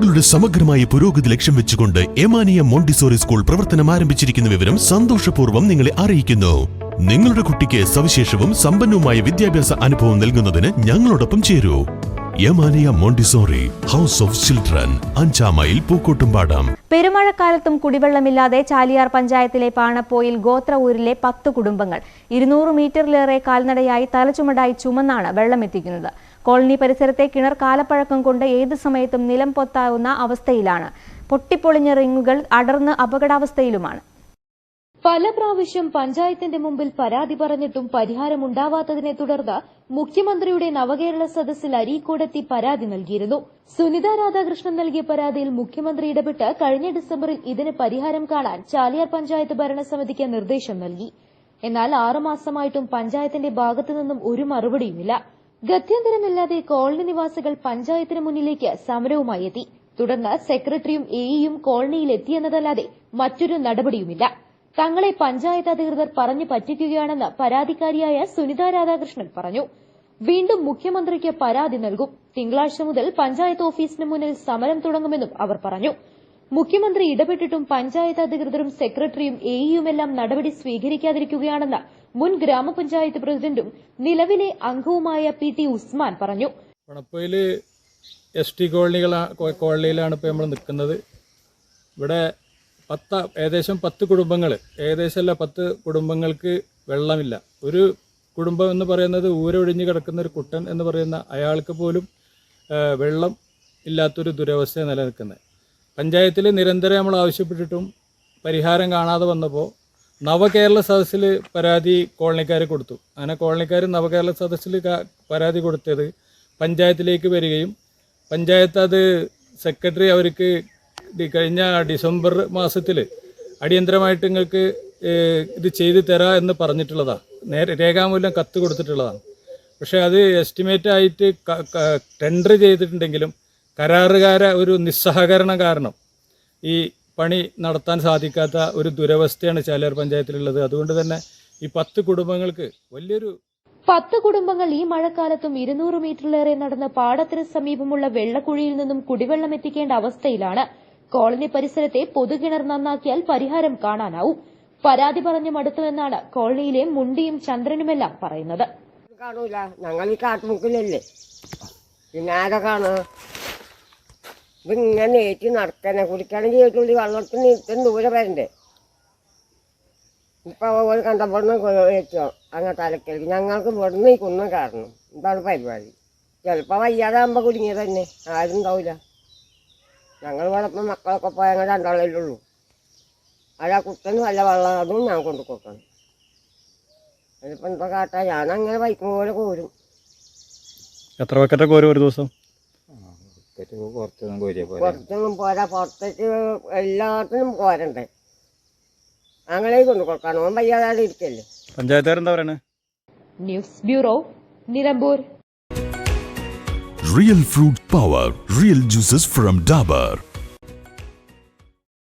കുട്ടികളുടെ സമഗ്രമായ പുരോഗതി ലക്ഷ്യം വെച്ചുകൊണ്ട് എമാനിയ മോണ്ടിസോറി സ്കൂൾ പ്രവർത്തനം ആരംഭിച്ചിരിക്കുന്ന വിവരം സന്തോഷപൂർവം നിങ്ങളെ അറിയിക്കുന്നു. നിങ്ങളുടെ കുട്ടിക്ക് സവിശേഷവും സമ്പന്നവുമായ വിദ്യാഭ്യാസ അനുഭവം നൽകുന്നതിന് ഞങ്ങളോടൊപ്പം ചേരൂ. Yamaniya montessori house of children അഞ്ചാം മൈൽ പൂക്കോട്ടുംപാടം. പെരുമഴക്കാലത്തും കുടിവെള്ളമില്ലാതെ ചാലിയാർ പഞ്ചായത്തിലെ പാണപ്പോയിൽ ഗോത്ര ഊരിലെ പത്ത് കുടുംബങ്ങൾ. ഇരുന്നൂറ് മീറ്ററിലേറെ കാൽനടയായി തലച്ചുമടായി ചുമന്നാണ് വെള്ളമെത്തിക്കുന്നത്. കോളനി പരിസരത്തെ കിണർ കാലപ്പഴക്കം കൊണ്ട് ഏത് സമയത്തും നിലം പൊത്താവുന്ന അവസ്ഥയിലാണ്. പൊട്ടിപ്പൊളിഞ്ഞ റിങ്ങുകൾ അടർന്ന് അപകടാവസ്ഥയിലുമാണ്. പല പ്രാവശ്യം പഞ്ചായത്തിന്റെ മുമ്പിൽ പരാതി പറഞ്ഞിട്ടും പരിഹാരമുണ്ടാവാത്തതിനെ തുടർന്ന് മുഖ്യമന്ത്രിയുടെ നവകേരള സദസ്സിൽ അരീക്കോടെത്തി പരാതി നൽകിയിരുന്നു. സുനിത രാധാകൃഷ്ണൻ നൽകിയ പരാതിയിൽ മുഖ്യമന്ത്രി ഇടപെട്ട് കഴിഞ്ഞ ഡിസംബറിൽ ഇതിന് പരിഹാരം കാണാൻ ചാലിയാർ പഞ്ചായത്ത് ഭരണസമിതിക്ക് നിർദ്ദേശം നൽകി. എന്നാൽ ആറുമാസമായിട്ടും പഞ്ചായത്തിന്റെ ഭാഗത്തു നിന്നും ഒരു മറുപടിയുമില്ല. ഗത്യന്തരമില്ലാതെ കോളനി നിവാസികൾ പഞ്ചായത്തിന് മുന്നിലേക്ക് സമരവുമായി എത്തി. തുടർന്ന് സെക്രട്ടറിയും എഇയും കോളനിയിൽ എത്തിയെന്നതല്ലാതെ മറ്റൊരു നടപടിയുമില്ല. തങ്ങളെ പഞ്ചായത്ത് അധികൃതർ പറഞ്ഞു പറ്റിക്കുകയാണെന്ന് പരാതിക്കാരിയായ സുനിത രാധാകൃഷ്ണൻ പറഞ്ഞു. വീണ്ടും മുഖ്യമന്ത്രിക്ക് പരാതി നൽകും. തിങ്കളാഴ്ച മുതൽ പഞ്ചായത്ത് ഓഫീസിന് മുന്നിൽ സമരം തുടങ്ങുമെന്നും അവർ പറഞ്ഞു. മുഖ്യമന്ത്രി ഇടപെട്ടിട്ടും പഞ്ചായത്ത് അധികൃതരും സെക്രട്ടറിയും എഇയുമെല്ലാം നടപടി സ്വീകരിക്കാതിരിക്കുകയാണെന്ന് മുൻ ഗ്രാമപഞ്ചായത്ത് പ്രസിഡന്റും നിലവിലെ അംഗവുമായ പി ടി ഉസ്മാൻ പറഞ്ഞു. പണപ്പയിൽ എസ് ടി കോളനികൾ കോളനിയിലാണ് ഇപ്പോൾ നമ്മൾ നിൽക്കുന്നത് ഇവിടെ പത്ത് ഏകദേശം പത്ത് കുടുംബങ്ങൾ ഏകദേശം അല്ല പത്ത് കുടുംബങ്ങൾക്ക് വെള്ളമില്ല. ഒരു കുടുംബം എന്ന് പറയുന്നത് ഊരൊഴിഞ്ഞ് കിടക്കുന്ന ഒരു കുട്ടൻ എന്ന് പറയുന്ന അയാൾക്ക് പോലും വെള്ളം ഇല്ലാത്തൊരു ദുരവസ്ഥ നിലനിൽക്കുന്നത്. പഞ്ചായത്തിൽ നിരന്തരം നമ്മൾ ആവശ്യപ്പെട്ടിട്ടും പരിഹാരം കാണാതെ വന്നപ്പോൾ നവകേരള സദസ്സിൽ പരാതി കോളനിക്കാർ കൊടുത്തു. അങ്ങനെ കോളനിക്കാർ നവകേരള സദസ്സിൽ പരാതി കൊടുത്തത് പഞ്ചായത്തിലേക്ക് വരികയും പഞ്ചായത്ത് അത് സെക്രട്ടറി അവർക്ക് കഴിഞ്ഞ ഡിസംബർ മാസത്തിൽ അടിയന്തരമായിട്ട് നിങ്ങൾക്ക് ഇത് ചെയ്തു തരാം എന്ന് പറഞ്ഞിട്ടുള്ളതാണ് നേരെ രേഖാമൂലം കത്ത് കൊടുത്തിട്ടുള്ളതാണ്. പക്ഷേ അത് എസ്റ്റിമേറ്റ് ആയിട്ട് ടെൻഡർ ചെയ്തിട്ടുണ്ടെങ്കിലും കരാറുകാര ഒരു നിസ്സഹകരണം കാരണം. ഈ പണി നടത്താൻ സാധിക്കാത്ത ഒരു ദുരവസ്ഥയാണ് ചാലിയാർ പഞ്ചായത്തിലുള്ളത്. അതുകൊണ്ട് തന്നെ ഈ പത്ത് കുടുംബങ്ങൾക്ക് വലിയൊരു പത്ത് കുടുംബങ്ങൾ ഈ മഴക്കാലത്തും ഇരുന്നൂറ് മീറ്ററിലേറെ നടന്ന് പാടത്തിന് സമീപമുള്ള വെള്ളക്കുഴിയിൽ നിന്നും കുടിവെള്ളം എത്തിക്കേണ്ട അവസ്ഥയിലാണ്. കോളനി പരിസരത്തെ പൊതുകിണർ നന്നാക്കിയാൽ പരിഹാരം കാണാനാവും. പരാതി പറഞ്ഞു മടുത്തുവെന്നാണ് കോളനിയിലെ മുണ്ടിയും ചന്ദ്രനുമെല്ലാം പറയുന്നത്. കാണൂല. ഞങ്ങൾ ഈ കാട്ടുമുക്കിലല്ലേ. പിന്നെ ആകെ കാണുക? ഇതിങ്ങനെ ഏറ്റി നടക്കണേ കുടിക്കാണെങ്കിൽ ഏറ്റുള്ളി വെള്ളത്തിന് ഇത്രയും ദൂരെ വരണ്ടേ? ഇപ്പൊ ഒരു കണ്ടപ്പോൾ ഏറ്റോ? അങ്ങനെ തലക്കേക്ക് ഞങ്ങൾക്ക് ഇവിടുന്ന് ഈ കുന്നും കാരണം ഇതാണ് പരിപാടി. ചിലപ്പോൾ വയ്യാതാകുമ്പോൾ കുടുങ്ങിയത് തന്നെ. ആരും ഉണ്ടാവില്ല ഞങ്ങൾ ഇവിടെ മക്കളൊക്കെ പോയാൽ ഞങ്ങൾ രണ്ടാളല്ലേ ഉള്ളൂ. അല്ല കുട്ടന് നല്ല വെള്ളം അതും ഞാൻ കൊണ്ടു കൊടുക്കണം. അതിപ്പോൾ എന്താ കാട്ടാ. ഞാനങ്ങനെ ബൈക്കും പോലെ കോരും. എത്ര ബക്കറ്റൊക്കെ ഓരോ ഒരു ദിവസം? പുറത്തൊന്നും പോരാ പുറത്തേക്ക് എല്ലാത്തിനും പോരണ്ടേ? അങ്ങനെ കൊണ്ട് കൊടുക്കണം ഓൻ വയ്യാതെ ഇരിക്കല്ലേ? പഞ്ചായത്തുകാരെന്താ പറയണേ? News bureau Nilambur. Real fruit power real juices from Dabur